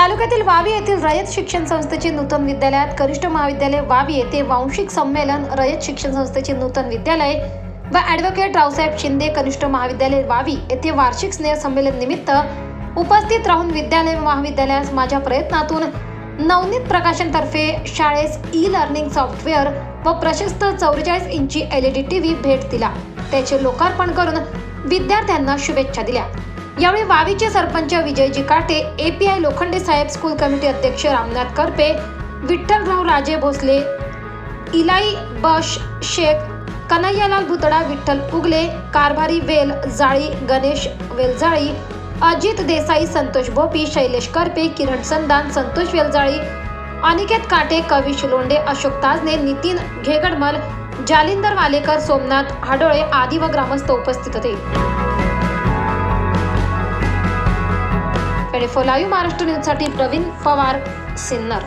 तालुक्यातील वावी येथील रयत शिक्षण संस्थेचे नूतन विद्यालयात कनिष्ठ महाविद्यालय वावी येथे वांशिक संमेलन रयत शिक्षण संस्थेचे नूतन विद्यालय व ॲडव्होकेट रावसाहेब शिंदे कनिष्ठ महाविद्यालय वावी येथे वार्षिक स्नेह संमेलन निमित्त उपस्थित राहून विद्यालय महाविद्यालयास माझ्या प्रयत्नातून नवनीत प्रकाशनतर्फे शाळेस ई लर्निंग सॉफ्टवेअर व प्रशस्त चौवेचाळीस इंची L E D T V भेट दिला. त्याचे लोकार्पण करून विद्यार्थ्यांना शुभेच्छा दिल्या. यावेळी वावीचे सरपंच विजयजी काटे एपीआय लोखंडे साहेब स्कूल कमिटी अध्यक्ष रामनाथ करपे विठ्ठलराव राजे भोसले इलाई बश शेख कन्हैयालाल भुतडा विठ्ठल उगले कारभारी वेल जाळी गणेश वेलजाळी अजित देसाई संतोष भोपी शैलेश करपे किरण संदान संतोष वेलजाळी अनिकेत काटे कवी लोंडे अशोक ताजने नितीन घेगडमल जालिंदर वालेकर सोमनाथ हाडोळे आदी व ग्रामस्थ उपस्थित होते. ट्वेंटी लाईव्ह महाराष्ट्र न्यूजसाठी प्रवीण पवार सिन्नर.